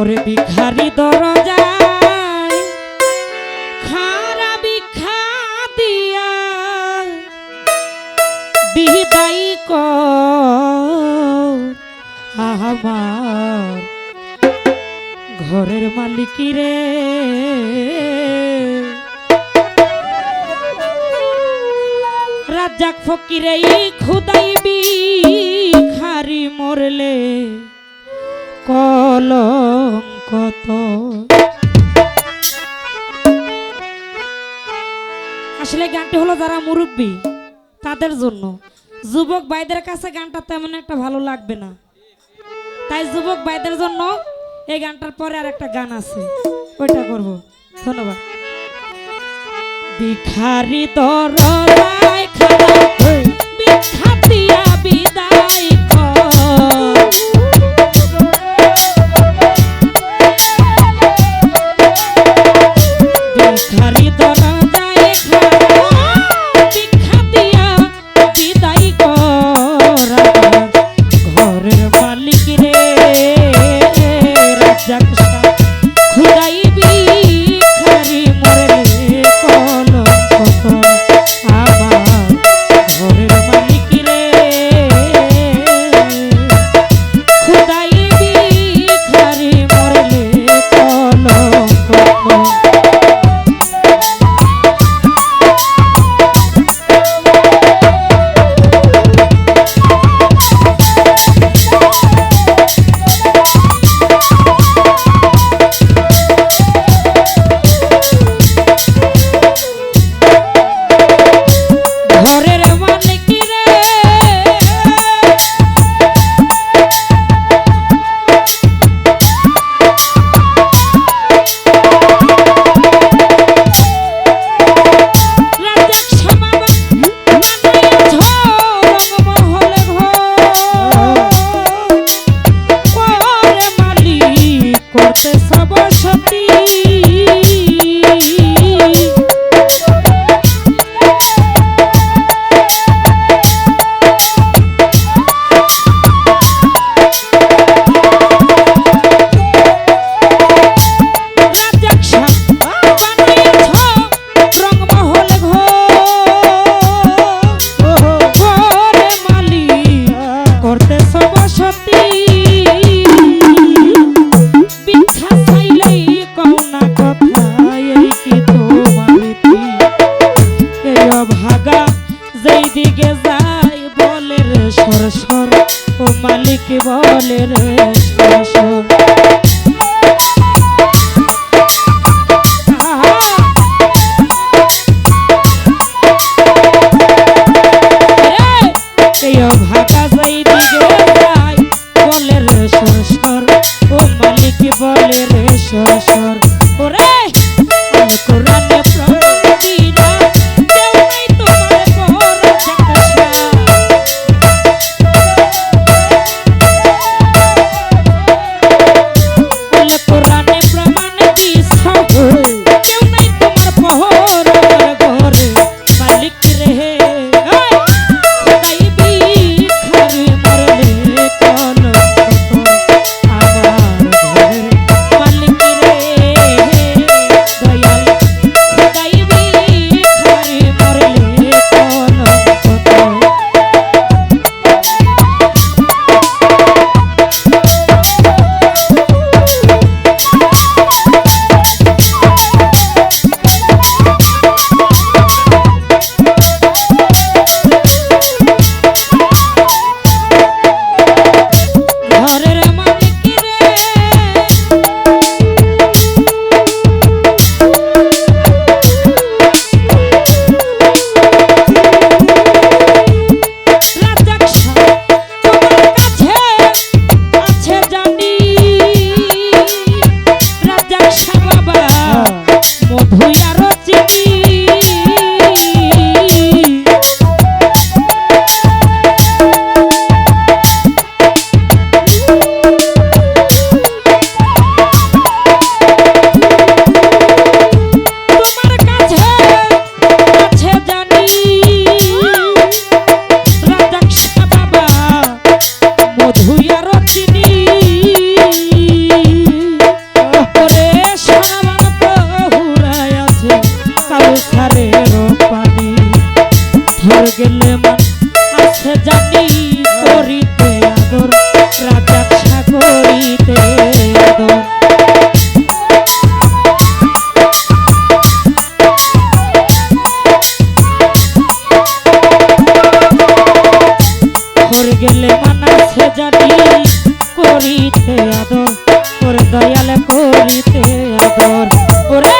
ওরে ভিখারি দরজায়, খারা ভিক্ষা দিয়া বিদায় কর। আমার ঘরের মালিকি রে রাজাক ফকিরে খুদাই বিখারি মরলে। আসলে গানটি হলো যারা মুরব্বী, তাদের জন্য। যুবক কাছে গানটা তেমন একটা ভালো লাগবে না। তাই যুবক ভাইদের জন্য এই গানটার পরে আর একটা গান আছে। ওইটা করব। ধন্যবাদ। ভিখারি খাড়া ভিক্ষা বিদায়। যেই দিকে যায় বলে রে, সর সর। ও মালিক বলে রে, সর সর। যাই যাই বলে রে, সর সর। মানাসে জানি করিতে আদর ওর দয়াল করিতে আদর। ওরে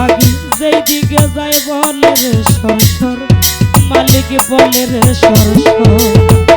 ভাগি যেই দিকে যাই বলে রে সর সর মালিক বলে রে সর সর